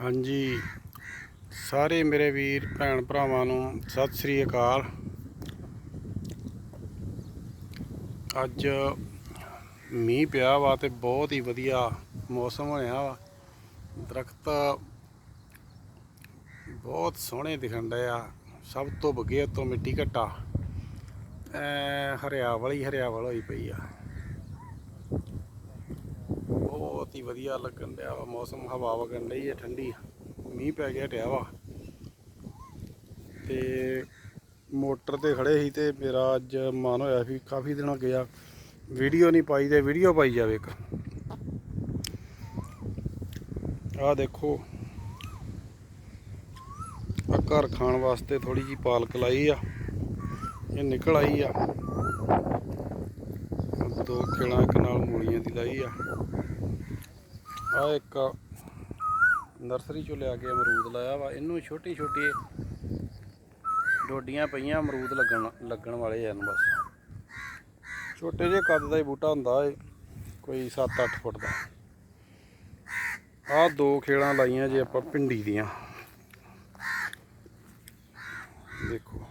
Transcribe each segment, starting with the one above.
ਹਾਂਜੀ। ਸਾਰੇ ਮੇਰੇ ਵੀਰ, ਭੈਣ ਭਰਾਵਾਂ ਨੂੰ ਸਤਿ ਸ੍ਰੀ ਅਕਾਲ। ਅੱਜ ਮੀਂਹ ਪਿਆ ਵਾ ਤੇ ਬਹੁਤ ਹੀ ਵਧੀਆ ਮੌਸਮ ਹੋਇਆ ਵਾ। ਦਰਖਤ ਬਹੁਤ ਸੋਹਣੇ ਦਿਖਣ ਡਏ ਆ। ਸਭ ਤੋਂ ਬਗੇ ਤੋਂ ਮਿੱਟੀ ਘਟਾ। ਹਰਿਆਵਲ ਹੀ ਹਰਿਆਵਲ ਹੋਈ ਪਈ ਆ। ਬਹੁਤ ਵਧੀਆ ਲੱਗਣ ਡਿਆ ਵਾ, ਮੌਸਮ, ਹਵਾ ਵਗਣ ਡਈ ਹੈ ਠੰਡੀ। ਮੀਂਹ ਪੈ ਗਿਆ, ਟਿਆ ਵਾ। ਤੇ ਮੋਟਰ ਤੇ ਖੜੇ ਸੀ ਤੇ ਮੇਰਾ ਅੱਜ ਮਨ ਹੋਇਆ ਸੀ ਕਾਫੀ ਦਿਨਾਂ ਹੋ ਗਿਆ। ਵੀਡੀਓ ਨਹੀਂ ਪਾਈ ਤੇ ਵੀਡੀਓ ਪਾਈ ਜਾਵੇ ਇੱਕ। ਆਹ ਦੇਖੋ। ਆ ਘਰ ਖਾਣ ਵਾਸਤੇ ਥੋੜੀ ਜੀ ਪਾਲਕ ਲਾਈ ਆ। ਇਹ ਨਿਕਲ ਆਈ ਆ। ਦੋ ਖੇਲਾਂ ਇੱਕ ਨਾਲ ਮੂਲੀਆਂ ਦੀ ਲਾਈ ਆ। ਆ ਇੱਕ ਨਰਸਰੀ ਚੋਂ ਲਿਆ ਕੇ ਅਮਰੂਦ ਲਾਇਆ ਵਾ। ਇਹਨੂੰ ਛੋਟੀ ਛੋਟੀ ਡੋਡੀਆਂ ਪਈਆਂ ਅਮਰੂਦ ਲੱਗਣ ਲੱਗਣ ਵਾਲੇ ਹਨ ਬਸ। ਛੋਟੇ ਜਿਹੇ ਕੱਦ ਦਾ ਹੀ ਬੂਟਾ ਹੁੰਦਾ ਏ, ਕੋਈ 7-8 ਫੁੱਟ ਦਾ। ਆਹ ਦੋ ਖੇੜਾਂ ਲਾਈਆਂ ਜੇ ਆਪਾਂ ਭਿੰਡੀ ਦੀਆਂ। ਦੇਖੋ।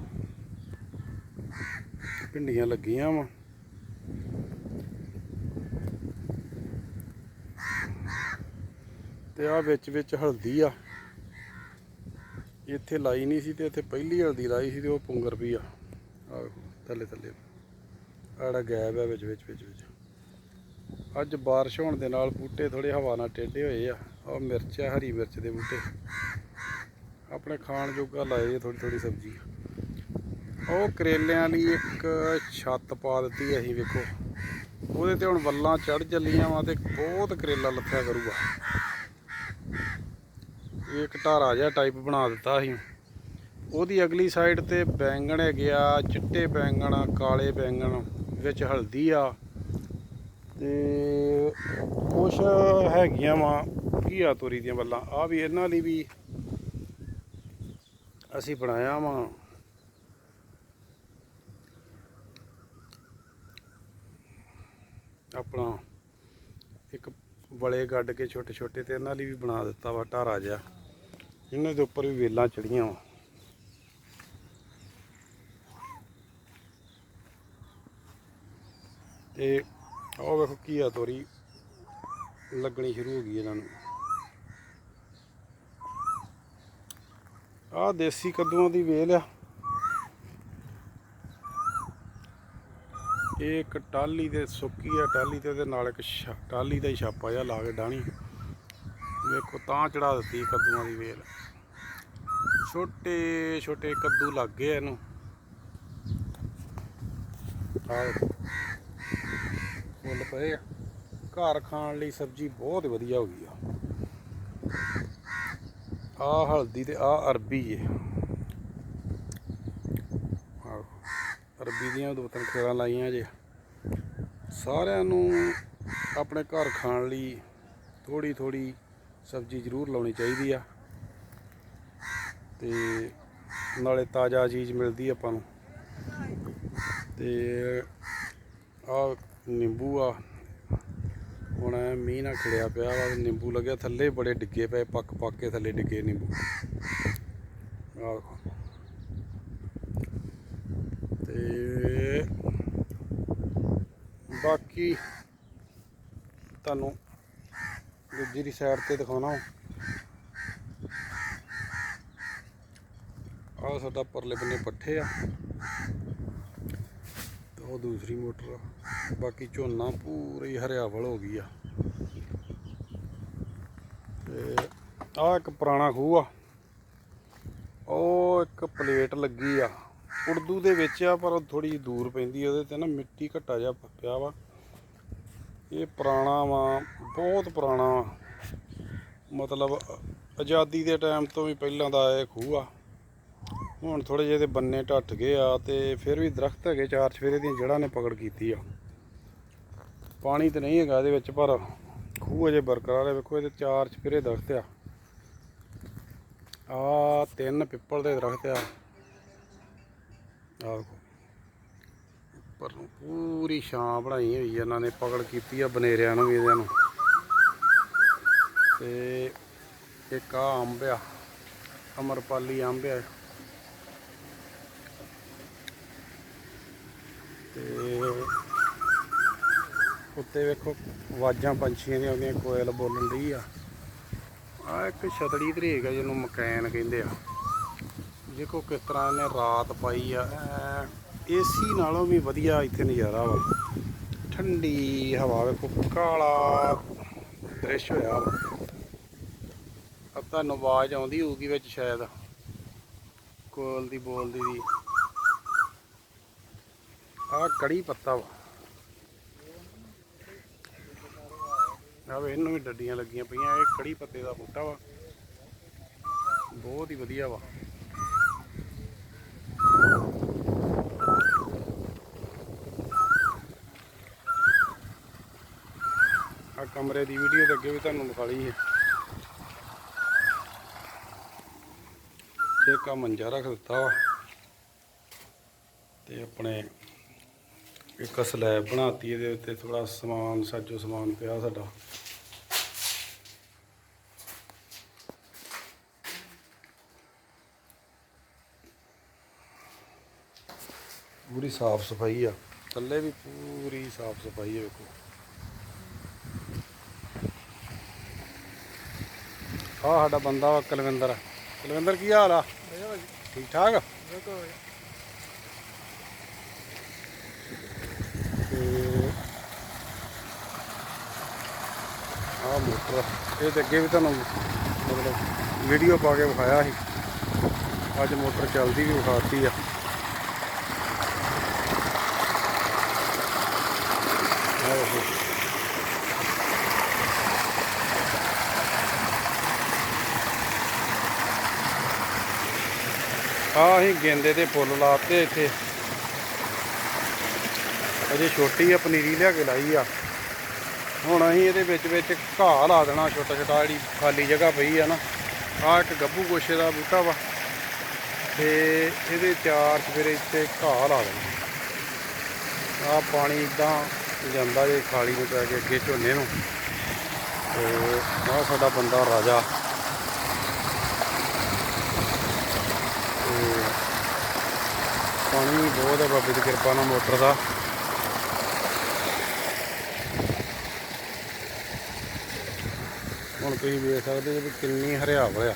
ਭਿੰਡੀਆਂ ਲੱਗੀਆਂ ਵਾ। ਤੇ ਆ ਵਿੱਚ ਵਿੱਚ ਹਲਦੀ ਆ। ਇੱਥੇ ਲਾਈ ਨਹੀਂ ਸੀ ਤੇ ਇੱਥੇ ਪਹਿਲੀ ਹਲਦੀ ਲਾਈ ਸੀ ਤੇ ਉਹ ਪੁੰਗਰ ਵੀ ਆ। ਆ ਥੱਲੇ ਥੱਲੇ। ਆੜਾ ਗੈਬ ਆ ਵਿੱਚ ਵਿੱਚ ਵਿੱਚ ਵਿੱਚ। ਅੱਜ ਬਾਰਿਸ਼ ਹੋਣ ਦੇ ਨਾਲ ਬੂਟੇ ਥੋੜੇ ਹਵਾ ਨਾਲ ਟੇਢੇ ਹੋਏ ਆ। ਆ ਮਿਰਚ ਆ, ਹਰੀ ਮਿਰਚ ਦੇ ਬੂਟੇ। ਆਪਣੇ ਖਾਣ ਜੋਗਾ ਲਾਏ ਥੋੜੀ ਥੋੜੀ ਸਬਜ਼ੀ। ਉਹ ਕਰੇਲਿਆਂ ਲਈ ਇੱਕ ਛੱਤ ਪਾ ਦਿੱਤੀ ਅਸੀਂ ਵੇਖੋ। ਉਹਦੇ ਤੇ ਹੁਣ ਵੱਲਾਂ ਚੜ ਚੱਲੀਆਂ ਵਾ ਤੇ ਬਹੁਤ ਕਰੇਲਾ ਲੱਥਿਆ ਕਰੂਗਾ। ਇਹ ਇੱਕ ਢਾਰਾ ਜਿਹਾ ਟਾਈਪ ਬਣਾ ਦਿੱਤਾ ਸੀ। ਉਹਦੀ ਅਗਲੀ ਸਾਈਡ ਤੇ ਬੈਂਗਣ ਹੈਗੇ ਆ, ਚਿੱਟੇ ਬੈਂਗਣ ਕਾਲੇ ਬੈਂਗਣ ਵਿੱਚ ਹਲਦੀ ਆ। ਤੇ ਕੁਛ ਹੈਗੀਆਂ ਵਾ ਘੀਆ ਤੋਰੀ ਦੀਆਂ ਵੱਲਾਂ। ਆ ਵੀ ਇਹਨਾਂ ਲਈ ਵੀ ਅਸੀਂ ਬਣਾਇਆ ਵਾ। ਆਪਣਾ ਇੱਕ ਬਲੇ ਗੱਡ ਕੇ ਛੋਟੇ ਛੋਟੇ ਤੇ ਇਹਨਾਂ ਲਈ ਵੀ ਬਣਾ ਦਿੱਤਾ ਵਾ ਢਾਰਾ ਜਿਹਾ। ਇਹਨਾਂ ਦੇ ਉੱਪਰ ਵੀ ਵੇਲਾਂ ਚੜੀਆਂ ਵਾ। ਤੇ ਉਹ ਵੇਖੋ ਘੀਆ ਤੋਰੀ। ਲੱਗਣੀ ਸ਼ੁਰੂ ਹੋ ਗਈ ਇਹਨਾਂ ਨੂੰ। ਆਹ ਦੇਸੀ ਕੱਦੂਆਂ ਦੀ ਵੇਲ ਆ। ਇਹ ਇੱਕ ਟਾਲੀ ਦੇ ਸੁੱਕੀ ਆ ਟਾਲੀ ਤੇ ਉਹਦੇ ਨਾਲ ਇੱਕ ਛ- ਟਾਲੀ ਦਾ ਹੀ ਛਾਪਾ ਜਿਹਾ ਲਾ ਕੇ ਡਾਣੀ ਵੇਖੋ, ਤਾਂ ਚੜਾ ਦਿੱਤੀ ਕੱਦੂਆਂ ਦੀ ਵੇਲ। ਛੋਟੇ ਛੋਟੇ ਕੱਦੂ ਲੱਗ ਗਏ ਇਹਨੂੰ। ਆਹ ਫੁੱਲ ਪਏ ਆ। ਘਰ ਖਾਣ ਲਈ ਸਬਜ਼ੀ ਬਹੁਤ ਵਧੀਆ ਹੋ ਗਈ ਆ। ਆ ਹਲਦੀ ਤੇ ਆ ਅਰਬੀ ਏ ਅਰਬੀ ਦੀਆਂ ਦੋ ਤਿੰਨ ਖੇਰਾਂ ਲਾਈਆਂ ਜੇ। ਸਾਰਿਆਂ ਨੂੰ ਆਪਣੇ ਘਰ ਖਾਣ ਲਈ ਥੋੜੀ ਥੋੜੀ ਸਬਜ਼ੀ ਜ਼ਰੂਰ ਲਾਉਣੀ ਚਾਹੀਦੀ ਆ। ਤੇ ਨਾਲੇ ਤਾਜ਼ਾ ਚੀਜ਼ ਮਿਲਦੀ ਆਪਾਂ ਨੂੰ। ਤੇ ਆ ਨਿੰਬੂ ਆ। ਹੁਣ ਮੀਂਹ ਨਾਲ ਖਿੜਿਆ ਪਿਆ ਵਾ ਨਿੰਬੂ ਲੱਗਿਆ ਥੱਲੇ ਬੜੇ ਡਿੱਗੇ ਪਏ, ਪੱਕ ਪੱਕ ਕੇ ਥੱਲੇ ਡਿੱਗੇ ਨਿੰਬੂ। ਆਹ। ਤੇ ਬਾਕੀ ਤੁਹਾਨੂੰ ਦੂਜੀ ਦੀ ਸਾਈਡ ਤੇ ਦਿਖਾਉਣਾ ਆਹ ਸਾਡਾ ਪਰਲੇ ਬੰਨੇ ਪੱਠੇ ਆ। ਤੇ ਉਹ ਦੂਸਰੀ ਮੋਟਰ ਆ। ਬਾਕੀ ਝੋਨਾ ਪੂਰੀ ਹਰਿਆਵਲ ਹੋ ਗਈ ਆ। ਤੇ ਆਹ ਇੱਕ ਪੁਰਾਣਾ ਖੂਹ ਆ। ਉਹ ਇੱਕ ਪਲੇਟ ਲੱਗੀ ਆ। ਉਰਦੂ ਦੇ ਵਿੱਚ ਆ, ਪਰ ਉਹ ਥੋੜੀ ਦੂਰ ਪੈਂਦੀ ਉਹਦੇ ਤੇ ਨਾ ਮਿੱਟੀ ਘੱਟਾ ਜਿਹਾ ਪ- ਪਿਆ ਵਾ। ਇਹ ਪੁਰਾਣਾ ਵਾ, ਬਹੁਤ ਪੁਰਾਣਾ ਮਤਲਬ ਆਜ਼ਾਦੀ ਦੇ ਟਾਈਮ ਤੋਂ ਵੀ ਪਹਿਲਾਂ ਦਾ ਇਹ ਖੂਹ ਆ। ਹੁਣ ਥੋੜੇ ਜਿਹੇ ਦੇ ਬੰਨੇ ਢੱਟ ਗਏ ਆ ਤੇ ਫਿਰ ਵੀ ਦਰਖਤ ਹੈਗੇ ਚਾਰ ਚਫੇਰੇ ਦੀਆਂ ਜੜ੍ਹਾਂ ਨੇ ਪਕੜ ਕੀਤੀ ਆ। ਪਾਣੀ ਤੇ ਨਹੀਂ ਹੈਗਾ ਇਹਦੇ ਵਿੱਚ, ਪਰ ਖੂਹ ਅਜੇ ਬਰਕਰਾਰ ਹੈ ਵੇਖੋ, ਇਹਦੇ ਚਾਰ ਚਫੇਰੇ ਦਰਖਤ ਆ। ਆ ਤਿੰਨ ਪਿੱਪਲ ਦੇ ਦਰਖਤ ਆ। ਆਹ ਦੇਖੋ। ਉੱਪਰ ਨੂੰ। ਪੂਰੀ ਛਾਂ ਬਣਾਈ ਹੋਈ ਆ ਇਹਨਾਂ ਨੇ, ਪਕੜ ਕੀਤੀ ਆ ਬਨੇਰਿਆਂ ਨੂੰ ਵੀ ਇਹਦਿਆਂ ਨੂੰ। ਤੇ ਇੱਕ ਆ ਅੰਬ ਆ, ਅਮਰਪਾਲੀ ਅੰਬ ਆ। ਤੇ ਉੱਤੇ ਵੇਖੋ, ਆਵਾਜ਼ਾਂ ਪੰਛੀਆਂ ਦੀਆਂ ਆਉਂਦੀਆਂ ਕੋਇਲ ਬੋਲਣ ਦੀ ਆ। ਆ ਇੱਕ ਛਤੜੀ ਧਰੇਕ ਆ ਜਿਹਨੂੰ ਮਕੈਨ ਕਹਿੰਦੇ ਆ। ਦੇਖੋ ਕਿਸ ਤਰ੍ਹਾਂ ਇਹਨੇ ਰਾਤ ਪਾਈ ਆ। ਏਸੀ ਨਾਲੋਂ ਵੀ ਵਧੀਆ ਇੱਥੇ ਨਜ਼ਾਰਾ ਵਾ। ਠੰਡੀ ਹਵਾ ਵੇਖੋ, ਕਾਲਾ ਦ੍ਰਿਸ਼ ਹੋਇਆ ਵਾ। ਤੁਹਾਨੂੰ ਆਵਾਜ਼ ਆਉਂਦੀ ਹੋਊਗੀ ਵਿੱਚ ਸ਼ਾਇਦ। ਕੋਲ ਦੀ ਬੋਲਦੀ ਦੀ ਆ ਕੜੀ ਪੱਤਾ ਵਾ। ਆਵੇ ਇਹਨੂੰ ਵੀ ਡੱਡੀਆਂ ਲੱਗੀਆਂ ਪਈਆਂ। ਇਹ ਕੜੀ ਪੱਤੇ ਦਾ ਬੂਟਾ ਵਾ। ਬਹੁਤ ਹੀ ਵਧੀਆ ਵਾ। ਕਮਰੇ ਦੀ ਵੀਡੀਓ ਦੇ ਅੱਗੇ ਵੀ ਤੁਹਾਨੂੰ ਦਿਖਾ ਲਈ ਹੈ। ਛੇਕਾ ਮੰਜਾ ਰੱਖ ਦਿੱਤਾ ਵਾ ਤੇ ਆਪਣੇ ਇੱਕ ਸਲੈਬ ਬਣਾਤੀ ਇਹਦੇ ਉੱਤੇ ਥੋੜਾ ਸਮਾਨ, ਸਾਜੋ ਸਮਾਨ ਪਿਆ ਸਾਡਾ। ਪੂਰੀ ਸਾਫ਼ ਸਫ਼ਾਈ ਆ। ਥੱਲੇ ਵੀ ਪੂਰੀ ਸਾਫ਼ ਸਫ਼ਾਈ ਹੈ ਵੇਖੋ। ਆ ਸਾਡਾ ਬੰਦਾ ਵਾ ਕੁਲਵਿੰਦਰ। ਕੁਲਵਿੰਦਰ, ਕੀ ਹਾਲ ਆ? ਠੀਕ ਠਾਕ ਤੇ ਆ ਮੋਟਰ ਇਹ ਤੇ ਅੱਗੇ ਵੀ ਤੁਹਾਨੂੰ ਮਤਲਬ ਵੀਡੀਓ ਪਾ ਕੇ ਵਿਖਾਇਆ ਸੀ। ਅੱਜ ਮੋਟਰ ਚੱਲਦੀ ਵੀ ਵਿਖਾਤੀ ਆ ਆਹ ਦੇਖੋ। ਆ ਅਸੀਂ ਗੇਂਦੇ ਦੇ ਫੁੱਲ ਲਾਤੇ ਇੱਥੇ। ਅਜੇ ਛੋਟੀ ਆ, ਪਨੀਰੀ ਲਿਆ ਕੇ ਲਾਈ ਆ। ਹੁਣ ਅਸੀਂ ਇਹਦੇ ਵਿੱਚ ਵਿੱਚ ਘਾਹ ਲਾ ਦੇਣਾ, ਛੋਟਾ ਛੋਟਾ, ਜਿਹੜੀ ਖਾਲੀ ਜਗ੍ਹਾ ਪਈ ਆ ਨਾ। ਆ ਇੱਕ ਗੱਭੂ ਗੋਸ਼ੇ ਦਾ ਬੂਟਾ ਵਾ। ਤੇ ਇਹਦੇ ਚਾਰ ਸਵੇਰੇ ਇੱਥੇ ਘਾਹ ਲਾ ਦੇਣਾ। ਆ ਪਾਣੀ ਇਦਾਂ ਜਾਂਦਾ ਜੇ ਖਾਲੀ ਨੂੰ ਪੈ ਕੇ ਅੱਗੇ ਝੋਨੇ ਨੂੰ। ਤੇ ਆ ਸਾਡਾ ਬੰਦਾ ਰਾਜਾ ਤੇ ਪਾਣੀ ਵੀ ਬਹੁਤ ਹੈ ਬਾਬੇ ਦੀ ਕਿਰਪਾ ਨਾਲ ਮੋਟਰ ਦਾ। ਹੁਣ ਤੁਸੀਂ ਵੇਖ ਸਕਦੇ ਜੇ ਵੀ ਕਿੰਨੀ ਹਰਿਆਵਲ ਆ।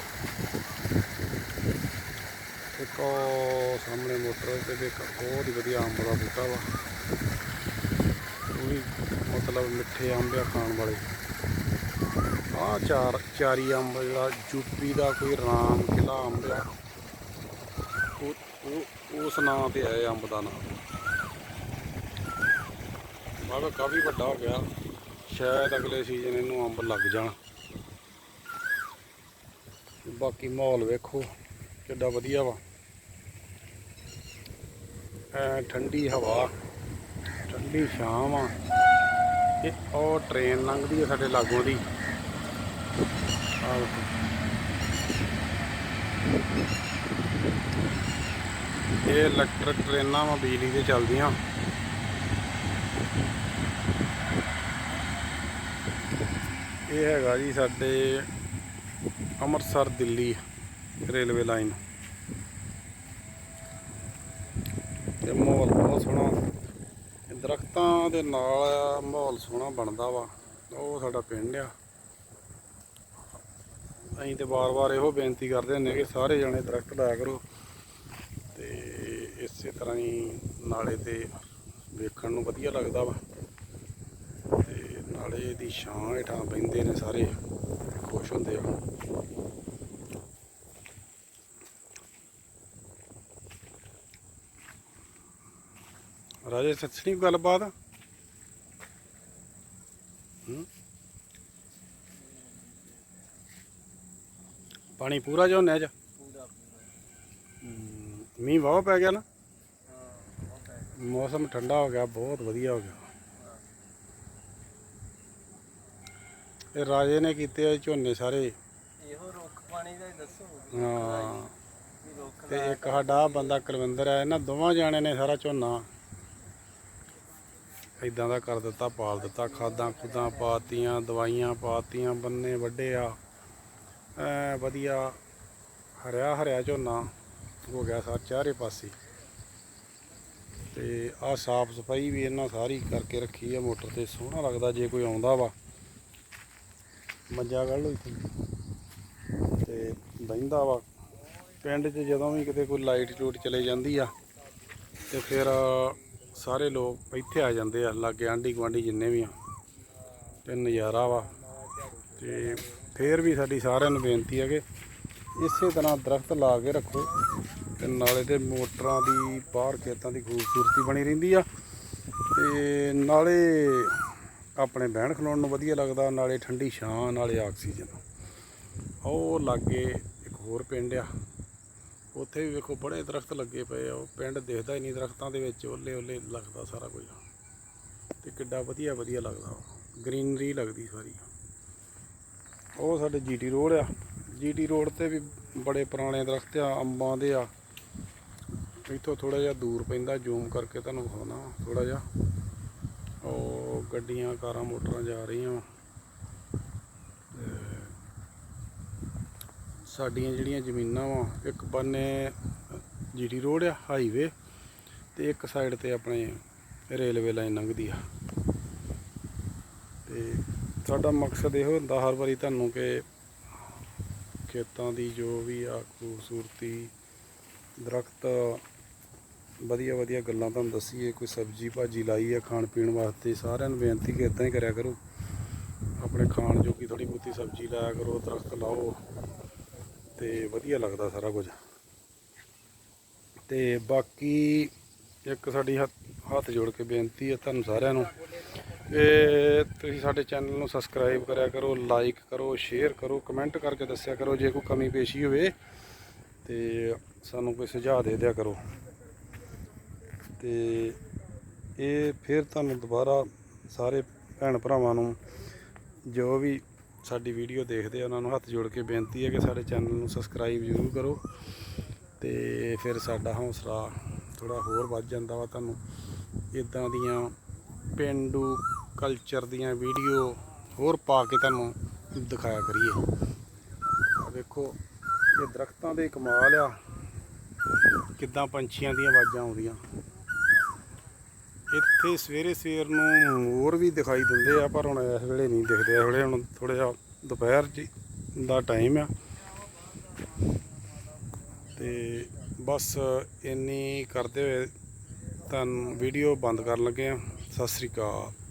ਇੱਕ ਉਹ ਸਾਹਮਣੇ ਮੋਟਰ ਤੇ ਦੇਖ ਬਹੁਤ ਹੀ ਵਧੀਆ ਅੰਬ ਦਾ ਬੂਟਾ ਵਾ। ਉਹ ਵੀ ਮਤਲਬ ਮਿੱਠੇ ਅੰਬ ਆ ਖਾਣ ਵਾਲੇ। ਆਹ ਚਾਰ ਚਾਰੀ ਅੰਬ ਜਿਹੜਾ ਯੂਪੀ ਦਾ ਕੋਈ ਰਾਮ ਕਿਲਾ ਅੰਬ ਆ। ਉਹ ਉਸ ਨਾਂ ਤੇ ਹੈ ਅੰਬ ਦਾ ਨਾਮ ਬਾਗਾ ਕਾਫੀ ਵੱਡਾ ਹੋ ਗਿਆ। ਸ਼ਾਇਦ ਅਗਲੇ ਸੀਜ਼ਨ ਇਹਨੂੰ ਅੰਬ ਲੱਗ ਜਾਣ। ਬਾਕੀ ਮਾਹੌਲ ਵੇਖੋ, ਕਿੱਡਾ ਵਧੀਆ ਵਾ। ਐ ਠੰਡੀ ਹਵਾ, ਠੰਡੀ ਛਾਂ ਆ। ਇਹ ਉਹ ਟ੍ਰੇਨ ਲੰਘਦੀ ਹੈ ਸਾਡੇ ਲਾਗੋਂ ਦੀ। ਆਹ ਇਹ ਇਲੈਕਟ੍ਰਿਕ ਟ੍ਰੇਨਾਂ ਵਾ ਬਿਜਲੀ ਤੇ ਚੱਲਦੀਆਂ। ਇਹ ਹੈਗਾ ਜੀ ਸਾਡੇ ਅੰਮ੍ਰਿਤਸਰ ਦਿੱਲੀ ਰੇਲਵੇ ਲਾਈਨ। ਤੇ ਮਾਹੌਲ ਬਹੁਤ ਸੋਹਣਾ। ਦਰਖਤਾਂ ਦੇ ਨਾਲ ਮਾਹੌਲ ਸੋਹਣਾ ਬਣਦਾ ਵਾ। ਉਹ ਸਾਡਾ ਪਿੰਡ ਆ। ਅਸੀਂ ਤੇ ਵਾਰ-ਵਾਰ ਇਹੋ ਬੇਨਤੀ ਕਰਦੇ ਹੁੰਦੇ ਕਿ ਸਾਰੇ ਜਣੇ ਦਰਖਤ ਲਾਇਆ ਕਰੋ ਤੇ ਇਸੇ ਤਰ੍ਹਾਂ ਹੀ ਨਾਲੇ ਤੇ ਵੇਖਣ ਨੂੰ ਵਧੀਆ ਲੱਗਦਾ ਵਾ। ਤੇ ਨਾਲੇ ਦੀ ਛਾਂ ਹੇਠਾਂ ਬਹਿੰਦੇ ਨੇ ਸਾਰੇ, ਖੁਸ਼ ਹੁੰਦੇ ਆ। ਰਾਜੇ ਸੱਚੀ ਗੱਲਬਾਤ। ਪਾਣੀ ਪੂਰਾ ਝੋਨੇ ਚ? ਪੂਰਾ ਮੀਂਹ ਵਾਵਾ ਪੈ ਗਿਆ ਨਾ? ਬਹੁਤ ਮੌਸਮ ਠੰਡਾ ਹੋ ਗਿਆ ਬਹੁਤ ਵਧੀਆ ਹੋ ਗਿਆ। ਇਹ ਰਾਜੇ ਨੇ ਕੀਤੇ ਆ ਝੋਨੇ ਸਾਰੇ। ਇਹੋ ਰੁੱਖ ਪਾਣੀ ਦਾ ਹੀ ਦੱਸੋ। ਹਾਂ। ਰੁੱਖ ਤੇ ਇੱਕ ਸਾਡਾ ਆਹ ਬੰਦਾ ਕੁਲਵਿੰਦਰ ਹੈ ਇਹਨਾਂ ਦੋਵਾਂ ਜਾਣਿਆਂ ਨੇ ਸਾਰਾ ਝੋਨਾ। ਇਦਾਂ ਦਾ ਕਰ ਦਿੱਤਾ ਪਾਲ ਦਿੱਤਾ ਖਾਦਾਂ ਖੁਦਾਂ ਪਾਤੀਆਂ ਦਵਾਈਆਂ ਪਾਤੀਆਂ ਬੰਨੇ ਵੱਡੇ ਆ। ਵਧੀਆ ਹਰਿਆ ਹਰਿਆ ਝੋਨਾ ਹੋ ਗਿਆ ਸਾ ਚਾਰੇ ਪਾਸੇ। ਤੇ ਆ ਸਾਫ਼ ਸਫ਼ਾਈ ਵੀ ਇਹਨਾਂ ਸਾਰੀ ਕਰਕੇ ਰੱਖੀ ਆ, ਮੋਟਰ ਤੇ ਸੋਹਣਾ ਲੱਗਦਾ ਜੇ ਕੋਈ ਆਉਂਦਾ ਵਾ। ਮੰਜਾ ਕੱਢ ਲਓ ਇੱਥੇ। ਤੇ ਬਹਿੰਦਾ ਵਾ। ਪਿੰਡ 'ਚ ਜਦੋਂ ਵੀ ਕਿਤੇ ਕੋਈ ਲਾਈਟ ਲੂਟ ਚਲੇ ਜਾਂਦੀ ਆ, ਤੇ ਫਿਰ ਸਾਰੇ ਲੋਕ ਇੱਥੇ ਆ ਜਾਂਦੇ ਆ, ਲਾਗੇ ਆਂਢੀ ਗੁਆਂਢੀ ਜਿੰਨੇ ਵੀ ਆ, ਤੇ ਨਜ਼ਾਰਾ ਵਾ। ਤੇ ਫੇਰ ਵੀ ਸਾਡੀ ਸਾਰਿਆਂ ਨੂੰ ਬੇਨਤੀ ਹੈ ਕਿ ਇਸੇ ਤਰ੍ਹਾਂ ਦਰਖਤ ਲਾ ਕੇ ਰੱਖੋ ਤੇ ਨਾਲੇ ਤੇ ਮੋਟਰਾਂ ਦੀ, ਬਾਹਰ ਖੇਤਾਂ ਦੀ ਖੂਬਸੂਰਤੀ ਬਣੀ ਰਹਿੰਦੀ ਆ। ਤੇ ਨਾਲੇ ਆਪਣੇ ਬਹਿਣ ਖਲੋਣ ਨੂੰ ਵਧੀਆ ਲੱਗਦਾ, ਨਾਲੇ ਠੰਡੀ ਛਾਂ, ਨਾਲੇ ਆਕਸੀਜਨ। ਉਹ ਲਾਗੇ ਇੱਕ ਹੋਰ ਪਿੰਡ ਆ। ਉੱਥੇ ਵੀ ਵੇਖੋ ਬੜੇ ਦਰਖਤ ਲੱਗੇ ਪਏ ਆ। ਉਹ ਪਿੰਡ ਦਿਖਦਾ ਹੀ ਨਹੀਂ ਦਰਖਤਾਂ ਦੇ ਵਿੱਚ ਓਲੇ ਓਲੇ ਲੱਗਦਾ ਸਾਰਾ ਕੁਝ। ਤੇ ਕਿੱਡਾ ਵਧੀਆ ਵਧੀਆ ਲੱਗਦਾ ਗ੍ਰੀਨਰੀ ਲੱਗਦੀ ਸਾਰੀ। ਉਹ ਸਾਡੇ ਜੀਟੀ ਰੋਡ ਆ। ਜੀਟੀ ਰੋਡ ਤੇ ਵੀ ਬੜੇ ਪੁਰਾਣੇ ਦਰਖਤ ਆ, ਅੰਬਾਂ ਦੇ ਆ। ਇੱਥੋਂ ਥੋੜਾ ਜਿਹਾ ਦੂਰ ਪੈਂਦਾ, ਜ਼ੂਮ ਕਰਕੇ ਤੁਹਾਨੂੰ ਵਿਖਾਉਣਾ ਥੋੜਾ ਜਿਹਾ। ਉਹ ਗੱਡੀਆਂ, ਕਾਰਾਂ, ਮੋਟਰਾਂ ਜਾ ਰਹੀਆਂ ਵਾਂ। ਸਾਡੀਆਂ ਜਿਹੜੀਆਂ ਜ਼ਮੀਨਾਂ ਵਾ, ਇੱਕ ਬੰਨੇ ਜੀਟੀ ਰੋਡ ਆ, ਹਾਈਵੇ ਤੇ ਇੱਕ ਸਾਈਡ ਤੇ ਆਪਣੇ ਰੇਲਵੇ ਲਾਈਨ ਲੰਘਦੀ ਆ। ਤੇ ਸਾਡਾ ਮਕਸਦ ਇਹੋ ਹੁੰਦਾ ਹਰ ਵਾਰੀ ਤੁਹਾਨੂੰ ਕਿ ਖੇਤਾਂ ਦੀ ਜੋ ਵੀ ਆ ਖੂਬਸੂਰਤੀ, ਦਰਖਤ, ਵਧੀਆ ਵਧੀਆ ਗੱਲਾਂ ਤੁਹਾਨੂੰ ਦੱਸੀਏ, ਕੋਈ ਸਬਜ਼ੀ ਭਾਜੀ ਲਾਈ ਆ ਖਾਣ ਪੀਣ ਵਾਸਤੇ, ਸਾਰਿਆਂ ਨੂੰ ਬੇਨਤੀ ਕਿ ਇਦਾਂ ਹੀ ਕਰਿਆ ਕਰੋ। ਆਪਣੇ ਖਾਣ ਜੋਗੀ ਥੋੜੀ ਬਹੁਤੀ ਸਬਜ਼ੀ ਲਾਇਆ ਕਰੋ, ਦਰਖਤ ਲਾਓ, ਤੇ ਵਧੀਆ ਲੱਗਦਾ ਸਾਰਾ ਕੁਝ। ਤੇ ਬਾਕੀ ਇੱਕ ਸਾਡੀ ਹੱਥ ਹੱਥ ਜੋੜ ਕੇ ਬੇਨਤੀ ਹੈ ਤੁਹਾਨੂੰ ਸਾਰਿਆਂ ਨੂੰ ਕਿ ਤੁਸੀਂ ਸਾਡੇ ਚੈਨਲ ਨੂੰ ਸਬਸਕ੍ਰਾਈਬ ਕਰਿਆ ਕਰੋ ਲਾਈਕ ਕਰੋ ਸ਼ੇਅਰ ਕਰੋ ਕਮੈਂਟ ਕਰਕੇ ਦੱਸਿਆ ਕਰੋ ਜੇ ਕੋਈ ਕਮੀ ਪੇਸ਼ੀ ਹੋਵੇ ਤੇ ਸਾਨੂੰ ਕੋਈ ਸੁਝਾਅ ਦੇ ਦਿਆ ਕਰੋ। ਤੇ ਇਹ ਫਿਰ ਤੁਹਾਨੂੰ ਦੁਬਾਰਾ ਸਾਰੇ ਭੈਣ ਭਰਾਵਾਂ ਨੂੰ ਜੋ ਵੀ ਸਾਡੀ ਵੀਡੀਓ ਦੇਖਦੇ ਆ, ਉਹਨਾਂ ਨੂੰ ਹੱਥ ਜੋੜ ਕੇ ਬੇਨਤੀ ਹੈ ਕਿ ਸਾਡੇ ਚੈਨਲ ਨੂੰ ਸਬਸਕ੍ਰਾਈਬ ਜ਼ਰੂਰ ਕਰੋ ਤੇ ਫਿਰ ਸਾਡਾ ਹੌਸਲਾ ਥੋੜਾ ਹੋਰ ਵੱਧ ਜਾਂਦਾ ਵਾ ਤੁਹਾਨੂੰ। ਇਦਾਂ ਦੀਆਂ ਪਿੰਡੂ ਕਲਚਰ ਦੀਆਂ ਵੀਡੀਓ ਹੋਰ ਪਾ ਕੇ ਤੁਹਾਨੂੰ ਦਿਖਾਇਆ ਕਰੀਏ। ਆ ਵੇਖੋ ਇਹ ਦਰਖਤਾਂ ਦੇ ਕਮਾਲ ਆ। ਕਿੱਦਾਂ ਪੰਛੀਆਂ ਦੀਆਂ ਆਵਾਜ਼ਾਂ ਆਉਂਦੀਆਂ। ਇੱਥੇ ਸਵੇਰੇ ਸਵੇਰ ਨੂੰ ਮੋਰ ਵੀ ਦਿਖਾਈ ਦਿੰਦੇ ਆ, ਪਰ ਹੁਣ ਇਸ ਵੇਲੇ ਨਹੀਂ ਦਿਖਦੇ। ਇਸ ਵੇਲੇ ਹੁਣ ਥੋੜਾ ਜਿਹਾ ਦੁਪਹਿਰ ਜੀ ਦਾ ਟਾਈਮ ਆ। ਤੇ ਬਸ ਇੰਨੀ ਕਰਦੇ ਹੋਏ ਤੁਹਾਨੂੰ ਵੀਡੀਓ ਬੰਦ ਕਰਨ ਲੱਗੇ ਆ। ਸਤਿ ਸ੍ਰੀ ਅਕਾਲ।